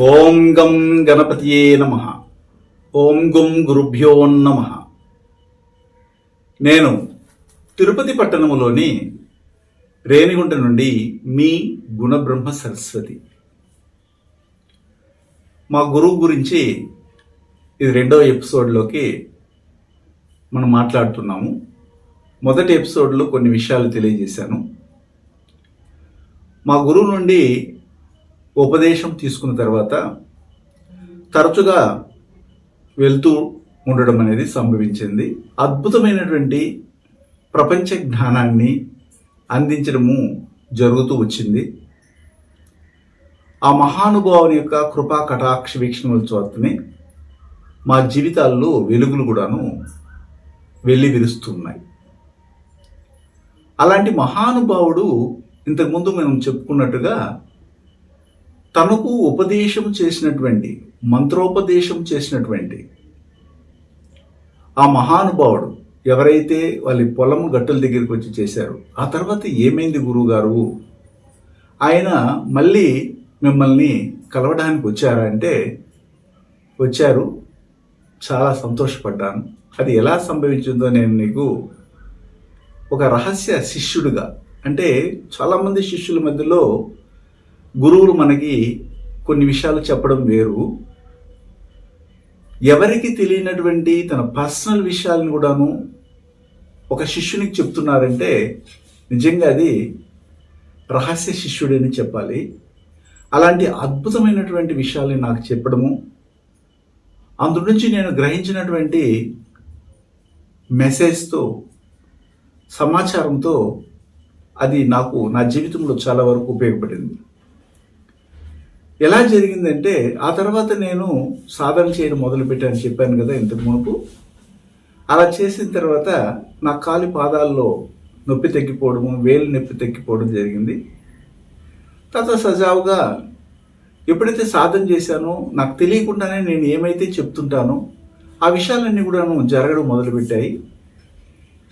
ఓం గం గణపతియే నమ. ఓం గుం గురుభ్యో నమ. నేను తిరుపతి పట్టణములోని రేణిగుంట నుండి మీ గుణబ్రహ్మ సరస్వతి. మా గురువు గురించి ఇది రెండవ ఎపిసోడ్లోకి మనం మాట్లాడుతున్నాము. మొదటి ఎపిసోడ్లో కొన్ని విషయాలు తెలియజేశాను. మా గురువు నుండి ఉపదేశం తీసుకున్న తర్వాత తరచుగా వెళ్తూ ఉండడం అనేది సంభవించింది. అద్భుతమైనటువంటి ప్రపంచ జ్ఞానాన్ని అందించడము జరుగుతూ వచ్చింది. ఆ మహానుభావుని యొక్క కృపా కటాక్ష వీక్షణల చోతనే మా జీవితాల్లో వెలుగులు కూడాను వెళ్ళి విరుస్తున్నాయి అలాంటి మహానుభావుడు ఇంతకుముందు మనం చెప్పుకున్నట్టుగా తనకు ఉపదేశం చేసినటువంటి మంత్రోపదేశం చేసినటువంటి ఆ మహానుభావుడు ఎవరైతే వాళ్ళ పొలం గట్టుల దగ్గరికి వచ్చి చేశారు ఆ తర్వాత ఏమైంది గురువు గారు ఆయన మళ్ళీ మిమ్మల్ని కలవడానికి వచ్చారా అంటే వచ్చారు చాలా సంతోషపడ్డాను. అది ఎలా సంభవించిందో నేను నీకు ఒక రహస్య శిష్యుడిగా అంటే చాలామంది శిష్యుల మధ్యలో గురువులు మనకి కొన్ని విషయాలు చెప్పడం వేరు. ఎవరికి తెలియనటువంటి తన పర్సనల్ విషయాలను కూడాను ఒక శిష్యునికి చెప్తున్నారంటే నిజంగా అది రహస్య శిష్యుడని చెప్పాలి. అలాంటి అద్భుతమైనటువంటి విషయాలని నాకు చెప్పడము. అందు నుంచి నేను గ్రహించినటువంటి మెసేజ్తో సమాచారంతో అది నాకు నా జీవితంలో చాలా వరకు ఉపయోగపడింది. ఎలా జరిగిందంటే ఆ తర్వాత నేను సాధన చేయడం మొదలుపెట్టాను చెప్పాను కదా ఇంతకు మునుపు. అలా చేసిన తర్వాత నా కాలి పాదాల్లో నొప్పి తగ్గిపోవడము వేలు నొప్పి తగ్గిపోవడం జరిగింది. తర్వాత సజావుగా ఎప్పుడైతే సాధన చేశానో నాకు తెలియకుండానే నేను ఏమైతే చెప్తుంటానో ఆ విషయాలన్నీ కూడా జరగడం మొదలుపెట్టాయి.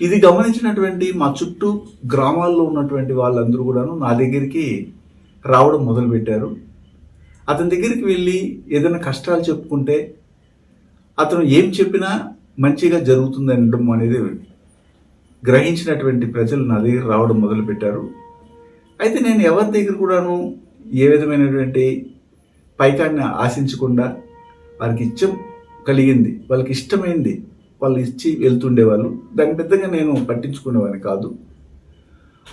ఇది గమనించినటువంటి మా చుట్టూ గ్రామాల్లో ఉన్నటువంటి వాళ్ళందరూ కూడాను నా దగ్గరికి రావడం మొదలుపెట్టారు. అతని దగ్గరికి వెళ్ళి ఏదైనా కష్టాలు చెప్పుకుంటే అతను ఏం చెప్పినా మంచిగా జరుగుతుంది అనడం అనేది గ్రహించినటువంటి ప్రజలు నా దగ్గర రావడం మొదలుపెట్టారు. అయితే నేను ఎవరి దగ్గర కూడాను ఏ విధమైనటువంటి పైకాన్ని ఆశించకుండా వారికి ఇచ్చం కలిగింది వాళ్ళకి ఇష్టమైంది వాళ్ళు ఇచ్చి వెళ్తుండేవాళ్ళు. దాని పెద్దగా నేను పట్టించుకునేవాడిని కాదు.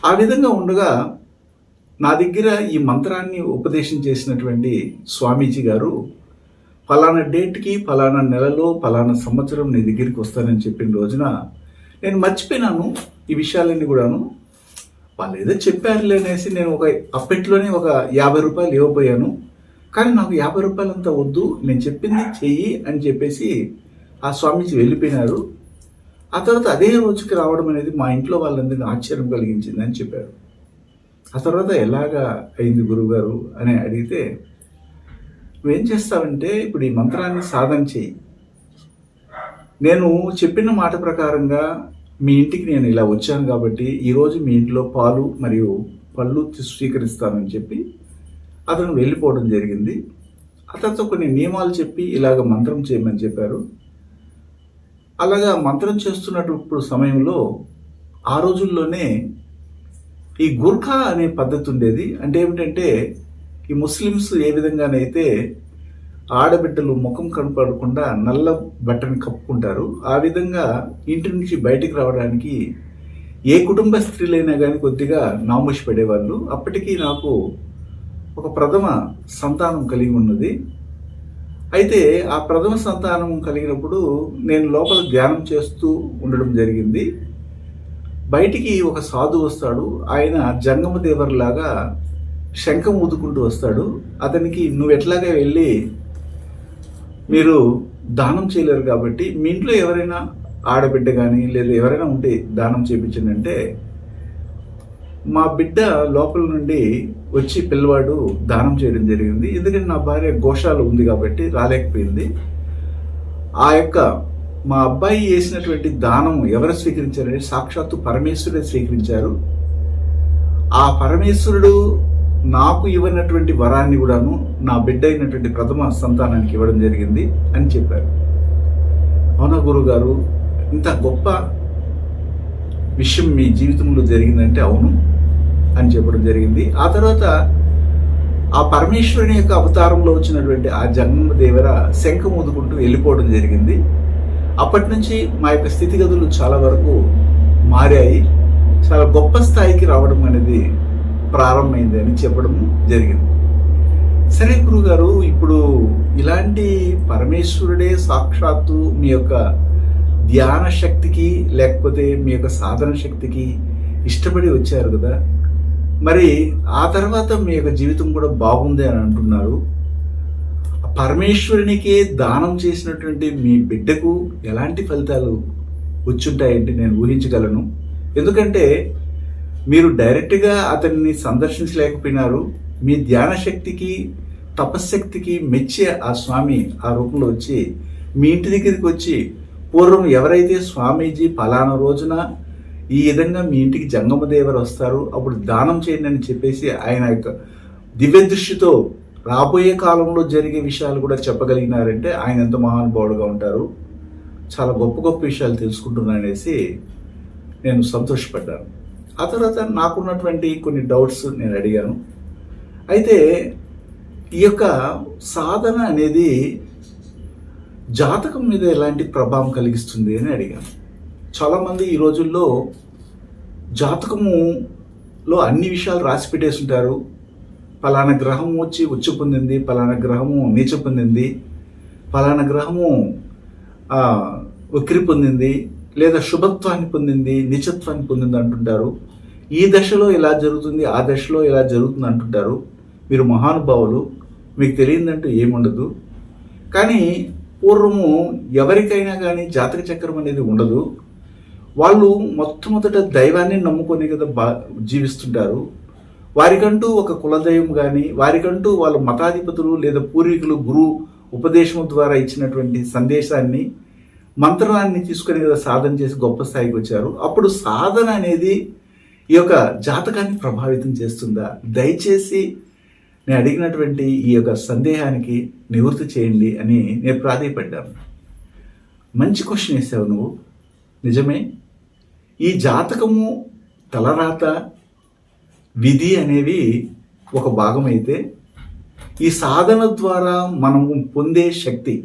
ఆ విధంగా ఉండగా నా దగ్గర ఈ మంత్రాన్ని ఉపదేశం చేసినటువంటి స్వామీజీ గారు ఫలానా డేట్కి ఫలానా నెలలో ఫలానా సంవత్సరం నీ దగ్గరికి వస్తానని చెప్పిన రోజున నేను మర్చిపోయినాను ఈ విషయాలన్నీ కూడాను. వాళ్ళు ఏదో చెప్పారులే అనేసి నేను ఒక అప్పట్లోనే ఒక యాభై రూపాయలు ఇవ్వబోయాను. కానీ నాకు యాభై రూపాయలంతా వద్దు నేను చెప్పింది చెయ్యి అని చెప్పేసి ఆ స్వామీజీ వెళ్ళిపోయినారు. ఆ తర్వాత అదే రోజుకి రావడం అనేది మా ఇంట్లో వాళ్ళందరినీ ఆశ్చర్యం కలిగించింది అని చెప్పారు. ఆ తర్వాత ఎలాగా అయింది గురువుగారు అని అడిగితే నువ్వేం చేస్తావంటే ఇప్పుడు ఈ మంత్రాన్ని సాధన చేయి నేను చెప్పిన మాట ప్రకారంగా మీ ఇంటికి నేను ఇలా వచ్చాను కాబట్టి ఈరోజు మీ ఇంట్లో పాలు మరియు పళ్ళు స్వీకరిస్తానని చెప్పి అతను వెళ్ళిపోవడం జరిగింది. అతనితో కొన్ని నియమాలు చెప్పి ఇలాగ మంత్రం చేయమని చెప్పారు. అలాగా మంత్రం చేస్తున్నప్పుడు సమయంలో ఆ రోజుల్లోనే ఈ గుర్ఖా అనే పద్ధతి ఉండేది. అంటే ఏమిటంటే ఈ ముస్లిమ్స్ ఏ విధంగానైతే ఆడబిడ్డలు ముఖం కనపడకుండా నల్ల బట్టని కప్పుకుంటారు ఆ విధంగా ఇంటి నుంచి బయటికి రావడానికి ఏ కుటుంబ స్త్రీలైనా కానీ కొద్దిగా నామోషి పడేవాళ్ళు. అప్పటికీ నాకు ఒక ప్రథమ సంతానం కలిగి ఉన్నది. అయితే ఆ ప్రథమ సంతానం కలిగినప్పుడు నేను లోపల ధ్యానం చేస్తూ ఉండడం జరిగింది. బయటికి ఒక సాధు వస్తాడు. ఆయన జంగమదేవర్లాగా శంఖం ఊదుకుంటూ వస్తాడు. అతనికి నువ్వు ఎట్లాగా వెళ్ళి మీరు దానం చేయలేరు కాబట్టి మీ ఇంట్లో ఎవరైనా ఆడబిడ్డ కానీ లేదా ఎవరైనా ఉంటే దానం చేయించిందంటే మా బిడ్డ లోపల నుండి వచ్చి పిల్లవాడు దానం చేయడం జరిగింది. ఎందుకంటే నా భార్య ఘోషాలు ఉంది కాబట్టి రాలేకపోయింది. ఆ యొక్క మా అబ్బాయి చేసినటువంటి దానం ఎవరు స్వీకరించారంటే సాక్షాత్తు పరమేశ్వరుడే స్వీకరించారు. ఆ పరమేశ్వరుడు నాకు ఇవ్వనటువంటి వరాన్ని కూడాను నా బిడ్డ అయినటువంటి ప్రథమ సంతానానికి ఇవ్వడం జరిగింది అని చెప్పారు. అవునా గురుగారు? ఇంత గొప్ప విషయం మీ జీవితంలో జరిగిందంటే అవును అని చెప్పడం జరిగింది. ఆ తర్వాత ఆ పరమేశ్వరుని యొక్క అవతారంలో వచ్చినటువంటి ఆ జన్మదేవర శంఖం ఊదుకుంటూ వెళ్ళిపోవడం జరిగింది. అప్పటి నుంచి మా యొక్క స్థితిగతులు చాలా వరకు మారాయి. చాలా గొప్ప స్థాయికి రావడం అనేది ప్రారంభమైంది అని చెప్పడం జరిగింది. సరే గురుగారు ఇప్పుడు ఇలాంటి పరమేశ్వరుడే సాక్షాత్తు మీ యొక్క ధ్యాన శక్తికి లేకపోతే మీ యొక్క సాధన శక్తికి ఇష్టపడి వచ్చారు కదా. మరి ఆ తర్వాత మీ యొక్క జీవితం కూడా బాగుంది అని అంటున్నారు. పరమేశ్వరునికే దానం చేసినటువంటి మీ బిడ్డకు ఎలాంటి ఫలితాలు వచ్చుంటాయంటే నేను ఊహించగలను. ఎందుకంటే మీరు డైరెక్ట్గా అతన్ని సందర్శించలేకపోయినారు. మీ ధ్యాన శక్తికి తపశ్శక్తికి మెచ్చి ఆ స్వామి ఆ రూపంలో వచ్చి మీ ఇంటి దగ్గరికి వచ్చి పూర్వం ఎవరైతే స్వామీజీ పలానా రోజున ఈ విధంగా మీ ఇంటికి జంగమదేవరు వస్తారు అప్పుడు దానం చేయండి అని చెప్పేసి ఆయన యొక్క దివ్య దృష్టితో రాబోయే కాలంలో జరిగే విషయాలు కూడా చెప్పగలిగినారంటే ఆయన ఎంత మహానుభావుడుగా ఉంటారు. చాలా గొప్ప గొప్ప విషయాలు తెలుసుకుంటున్నానేసి నేను సంతోషపడ్డాను. ఆ తర్వాత నాకున్నటువంటి కొన్ని డౌట్స్ నేను అడిగాను. అయితే ఈ యొక్క సాధన అనేది జాతకం మీద ఎలాంటి ప్రభావం కలిగిస్తుంది అని అడిగాను. చాలామంది ఈ రోజుల్లో జాతకములో అన్ని విషయాలు రాసి పెట్టేసి ఉంటారు పలానా గ్రహం వచ్చి ఉచ్చు పొందింది పలానా గ్రహము నీచ పొందింది పలానా గ్రహము ఆ, వక్రి పొందింది లేదా శుభత్వాన్ని పొందింది నిచత్వాన్ని పొందింది అంటుంటారు. ఈ దశలో ఇలా జరుగుతుంది ఆ దశలో ఇలా జరుగుతుంది అంటుంటారు. మీరు మహానుభావులు మీకు తెలియదంటూ ఏముండదు. కానీ పూర్వము ఎవరికైనా కానీ జాతక చక్రం అనేది ఉండదు. వాళ్ళు మొట్టమొదట దైవాన్ని నమ్ముకొని కదా బా జీవిస్తుంటారు. వారికంటూ ఒక కులదైవం కానీ వారికంటూ వాళ్ళ మతాధిపతులు లేదా పూర్వీకులు గురువు ఉపదేశం ద్వారా ఇచ్చినటువంటి సందేశాన్ని మంత్రాన్ని తీసుకొని కదా సాధన చేసి గొప్ప స్థాయికి వచ్చారు. అప్పుడు సాధన అనేది ఈ యొక్క జాతకాన్ని ప్రభావితం చేస్తుందా? దయచేసి నేను అడిగినటువంటి ఈ యొక్క సందేహానికి నివృత్తి చేయండి అని నేను ప్రాధాయపడ్డాను. మంచి క్వశ్చన్ వేసావు నువ్వు. నిజమే. ఈ జాతకము తలరాత విధి అనేవి ఒక భాగం అయితే ఈ సాధన ద్వారా మనము పొందే శక్తి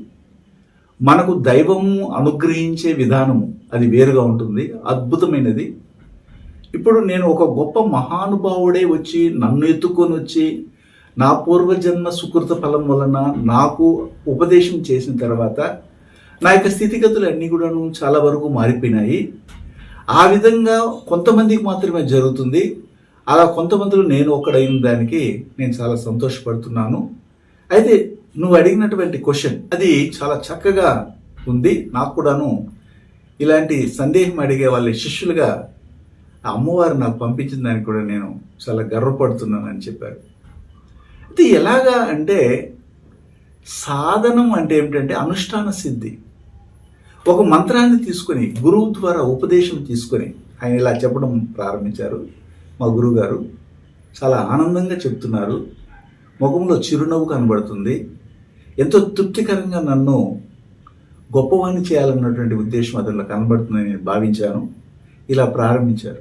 మనకు దైవము అనుగ్రహించే విధానము అది వేరుగా ఉంటుంది అద్భుతమైనది. ఇప్పుడు నేను ఒక గొప్ప మహానుభావుడే వచ్చి నన్ను ఎత్తుకొని వచ్చి నా పూర్వజన్మ సుకృత ఫలం వలన నాకు ఉపదేశం చేసిన తర్వాత నా యొక్క స్థితిగతులు అన్నీ కూడాను చాలా వరకు మారిపోయినాయి. ఆ విధంగా కొంతమందికి మాత్రమే జరుగుతుంది. అలా కొంతమందిలో నేను ఒక్కడైన దానికి నేను చాలా సంతోషపడుతున్నాను. అయితే నువ్వు అడిగినటువంటి క్వశ్చన్ అది చాలా చక్కగా ఉంది. నాకు కూడాను ఇలాంటి సందేహం అడిగే వాళ్ళ శిష్యులుగా ఆ అమ్మవారు నాకు పంపించిన దానికి కూడా నేను చాలా గర్వపడుతున్నాను అని చెప్పారు. ఇది ఎలాగా అంటే సాధనం అంటే ఏమిటంటే అనుష్ఠాన సిద్ధి. ఒక మంత్రాన్ని తీసుకొని గురువు ద్వారా ఉపదేశం తీసుకొని ఆయన ఇలా చెప్పడం ప్రారంభించారు. మా గురువు గారు చాలా ఆనందంగా చెప్తున్నారు. ముఖంలో చిరునవ్వు కనబడుతుంది. ఎంతో తృప్తికరంగా నన్ను గొప్పవాణ్ణి చేయాలన్నటువంటి ఉద్దేశం అతనిలో కనబడుతుందని నేను భావించాను. ఇలా ప్రారంభించారు.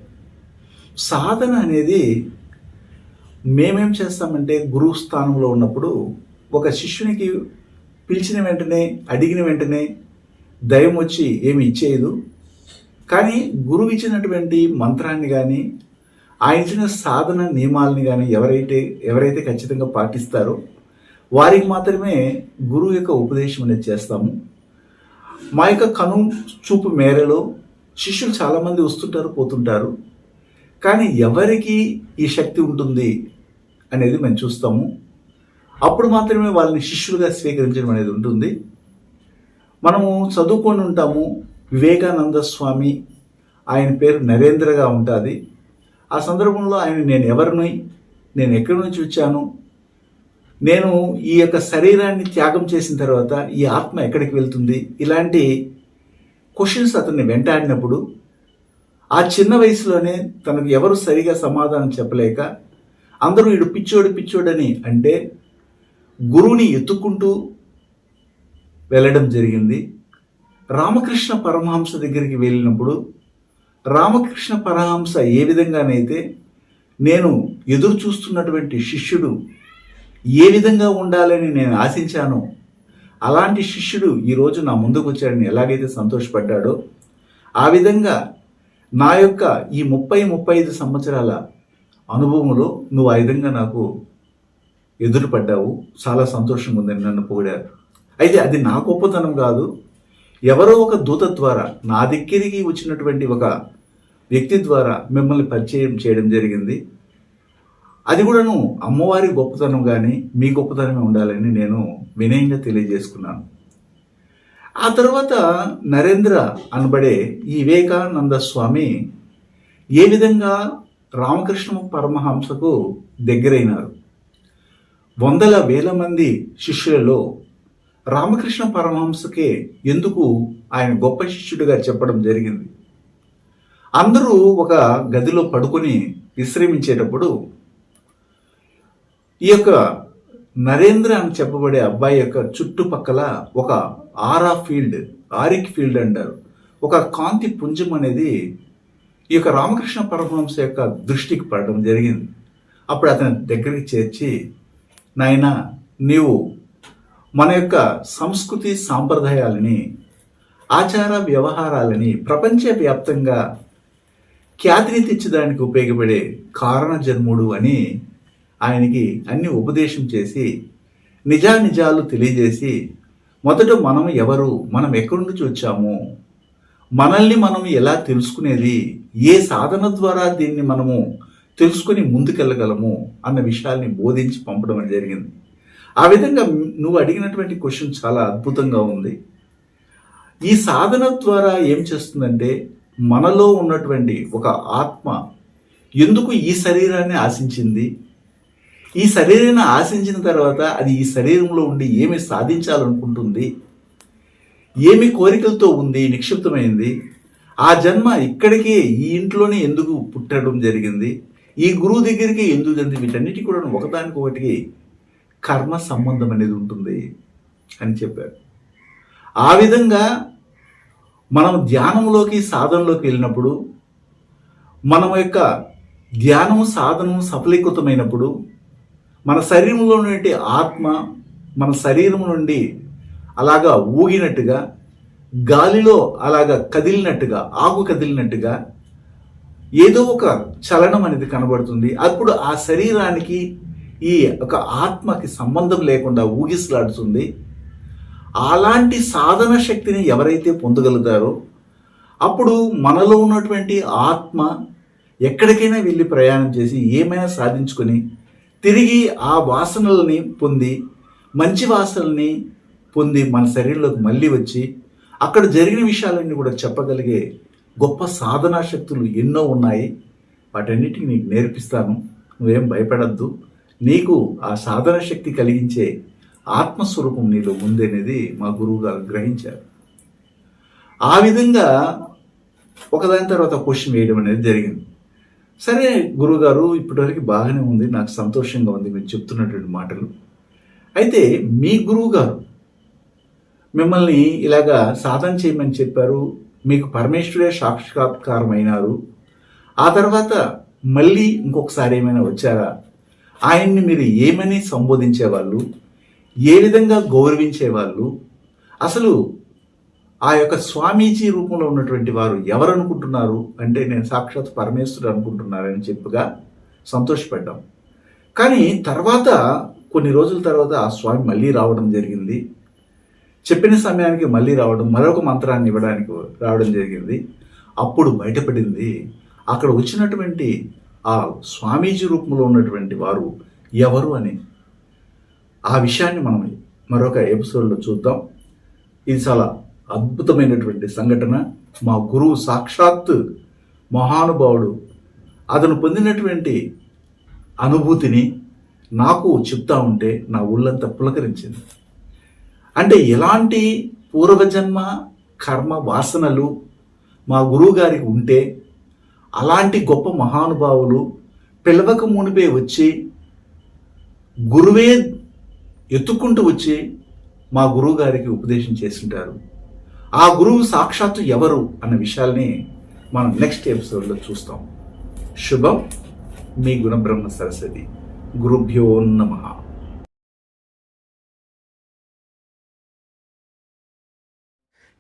సాధన అనేది మేమేం చేస్తామంటే గురువు స్థానంలో ఉన్నప్పుడు ఒక శిష్యునికి పిలిచిన వెంటనే అడిగిన వెంటనే దయం వచ్చి ఏమి ఇచ్చేయదు. కానీ గురువు ఇచ్చినటువంటి మంత్రాన్ని కానీ ఆయన సాధన నియమాలని కానీ ఎవరైతే ఎవరైతే ఖచ్చితంగా పాటిస్తారో వారికి మాత్రమే గురువు యొక్క ఉపదేశం అనేది చేస్తాము. మా యొక్క కను చూపు మేరలో శిష్యులు చాలామంది వస్తుంటారు పోతుంటారు. కానీ ఎవరికి ఈ శక్తి ఉంటుంది అనేది మేము చూస్తాము. అప్పుడు మాత్రమే వాళ్ళని శిష్యులుగా స్వీకరించడం అనేది ఉంటుంది. మనము చదువుకొని ఉంటాము. వివేకానంద స్వామి ఆయన పేరు నరేంద్రగా ఉంటుంది. ఆ సందర్భంలో ఆయన నేను ఎవరిని? నేను ఎక్కడి నుంచి వచ్చాను? నేను ఈ యొక్క శరీరాన్ని త్యాగం చేసిన తర్వాత ఈ ఆత్మ ఎక్కడికి వెళ్తుంది? ఇలాంటి క్వశ్చన్స్ అతన్ని వెంటాడినప్పుడు ఆ చిన్న వయసులోనే తనకు ఎవరు సరిగా సమాధానం చెప్పలేక అందరూ ఇడు పిచ్చోడు పిచ్చోడని అంటే గురువుని ఎత్తుకుంటూ వెళ్ళడం జరిగింది. రామకృష్ణ పరమహంస దగ్గరికి వెళ్ళినప్పుడు రామకృష్ణ పరహంస ఏ విధంగానైతే నేను ఎదురు చూస్తున్నటువంటి శిష్యుడు ఏ విధంగా ఉండాలని నేను ఆశించానో అలాంటి శిష్యుడు ఈరోజు నా ముందుకు వచ్చాడని ఎలాగైతే సంతోషపడ్డాడో ఆ విధంగా నా యొక్క ఈ ముప్పై ముప్పై ఐదు సంవత్సరాల అనుభవంలో నువ్వు ఆ విధంగా నాకు ఎదురుపడ్డావు. చాలా సంతోషంగా ఉందని నన్ను పొగిడారు. అయితే అది నా గొప్పతనం కాదు. ఎవరో ఒక దూత ద్వారా నా దగ్గరికి వచ్చినటువంటి ఒక వ్యక్తి ద్వారా మిమ్మల్ని పరిచయం చేయడం జరిగింది. అది కూడాను అమ్మవారి గొప్పతనం కానీ మీ గొప్పతనమే ఉండాలని నేను వినయంగా తెలియజేసుకున్నాను. ఆ తర్వాత నరేంద్ర అనబడే ఈ వివేకానంద స్వామి ఏ విధంగా రామకృష్ణ పరమహంసకు దగ్గరైనారు? వందల వేల మంది శిష్యులలో రామకృష్ణ పరమహంసకే ఎందుకు ఆయన గొప్ప శిష్యుడిగా చెప్పడం జరిగింది? అందరూ ఒక గదిలో పడుకొని విశ్రమించేటప్పుడు ఈ యొక్క నరేంద్ర అని చెప్పబడే అబ్బాయి యొక్క చుట్టుపక్కల ఒక ఆరా ఫీల్డ్ ఆరిక్ ఫీల్డ్ అంటారు. ఒక కాంతి పుంజం అనేది ఈ యొక్క రామకృష్ణ పరమహంస యొక్క దృష్టికి పడడం జరిగింది. అప్పుడు అతని దగ్గరికి చేర్చి నాయన నీవు మన యొక్క సంస్కృతి సాంప్రదాయాలని ఆచార వ్యవహారాలని ప్రపంచవ్యాప్తంగా ఖ్యాతిని తెచ్చడానికి ఉపయోగపడే కారణ జన్ముడు అని ఆయనకి అన్ని ఉపదేశం చేసి నిజానిజాలు తెలియజేసి మొదట మనం ఎవరు మనం ఎక్కడి నుంచి వచ్చాము మనల్ని మనం ఎలా తెలుసుకునేది ఏ సాధన ద్వారా దీన్ని మనము తెలుసుకుని ముందుకెళ్ళగలము అన్న విషయాల్ని బోధించి పంపడం జరిగింది. ఆ విధంగా నువ్వు అడిగినటువంటి క్వశ్చన్ చాలా అద్భుతంగా ఉంది. ఈ సాధన ద్వారా ఏం చేస్తుందంటే మనలో ఉన్నటువంటి ఒక ఆత్మ ఎందుకు ఈ శరీరాన్ని ఆశించింది? ఈ శరీరాన్ని ఆశించిన తర్వాత అది ఈ శరీరంలో ఉండి ఏమి సాధించాలనుకుంటుంది? ఏమి కోరికలతో ఉంది నిక్షిప్తమైంది? ఆ జన్మ ఇక్కడికే ఈ ఇంట్లోనే ఎందుకు పుట్టడం జరిగింది? ఈ గురువు దగ్గరికి ఎందుకు జరిగింది? వీటన్నిటి కూడా ఒకదానికొకటికి కర్మ సంబంధం అనేది ఉంటుంది అని చెప్పారు ఆ విధంగా మనం ధ్యానంలోకి సాధనలోకి వెళ్ళినప్పుడు మనం యొక్క ధ్యానం సాధనం సఫలీకృతమైనప్పుడు మన శరీరంలో నుండి ఆత్మ మన శరీరం నుండి అలాగా ఊగినట్టుగా గాలిలో అలాగా కదిలినట్టుగా ఆకు కదిలినట్టుగా ఏదో ఒక చలనం అనేది కనబడుతుంది. అప్పుడు ఆ శరీరానికి ఈ ఒక ఆత్మకి సంబంధం లేకుండా ఊగిసలాడుతుంది. అలాంటి సాధన శక్తిని ఎవరైతే పొందగలుగుతారో అప్పుడు మనలో ఉన్నటువంటి ఆత్మ ఎక్కడికైనా వెళ్ళి ప్రయాణం చేసి ఏమైనా సాధించుకొని తిరిగి ఆ వాసనల్ని పొంది మంచి వాసనల్ని పొంది మన శరీరంలోకి మళ్ళీ వచ్చి అక్కడ జరిగిన విషయాలన్నీ కూడా చెప్పగలిగే గొప్ప సాధనా శక్తులు ఎన్నో ఉన్నాయి. వాటన్నిటిని నీకు నేర్పిస్తాను. నువ్వేం భయపడద్దు. నీకు ఆ సాధన శక్తి కలిగించే ఆత్మస్వరూపం నీలో ఉందనేది మా గురువు గారు గ్రహించారు. ఆ విధంగా ఒకదాని తర్వాత క్వశ్చన్ వేయడం అనేది జరిగింది. సరే గురువుగారు ఇప్పటివరకు బాగానే ఉంది నాకు సంతోషంగా ఉంది మీరు చెప్తున్నటువంటి మాటలు. అయితే మీ గురువు గారు మిమ్మల్ని ఇలాగా సాధన చేయమని చెప్పారు మీకు పరమేశ్వరే సాక్షాత్కారం అయినారు ఆ తర్వాత మళ్ళీ ఇంకొకసారి ఏమైనా వచ్చారా? ఆయన్ని మీరు ఏమని సంబోధించేవాళ్ళు? ఏ విధంగా గౌరవించేవాళ్ళు? అసలు ఆ యొక్క స్వామీజీ రూపంలో ఉన్నటువంటి వారు ఎవరనుకుంటున్నారు? అంటే నేను సాక్షాత్ పరమేశ్వరుడు అనుకుంటున్నారని చెప్పుగా సంతోషపడ్డాం. కానీ తర్వాత కొన్ని రోజుల తర్వాత ఆ స్వామి మళ్ళీ రావడం జరిగింది. చెప్పిన సమయానికి మళ్ళీ రావడం మరొక మంత్రాన్ని ఇవ్వడానికి రావడం జరిగింది. అప్పుడు బయటపడింది. అక్కడ వచ్చినటువంటి ఆ స్వామీజీ రూపంలో ఉన్నటువంటి వారు ఎవరు అని ఆ విషయాన్ని మనం మరొక ఎపిసోడ్లో చూద్దాం. ఇది చాలా అద్భుతమైనటువంటి సంఘటన. మా గురువు సాక్షాత్ మహానుభావుడు. అతను పొందినటువంటి అనుభూతిని నాకు చెప్తా ఉంటే నా ఊళ్ళంతా పులకరించింది. అంటే ఎలాంటి పూర్వజన్మ కర్మ వాసనలు మా గురువు గారికి ఉంటే అలాంటి గొప్ప మహానుభావులు పిలవక మునిపే వచ్చి గురువే ఎత్తుక్కుంటూ వచ్చి మా గురువు గారికి ఉపదేశం చేస్తుంటారు. ఆ గురువు సాక్షాత్తు ఎవరు అన్న విషయాల్ని మనం నెక్స్ట్ ఎపిసోడ్లో చూస్తాం. శుభం మీ గుణబ్రహ్మ సరస్వతి. గురుభ్యో నమః.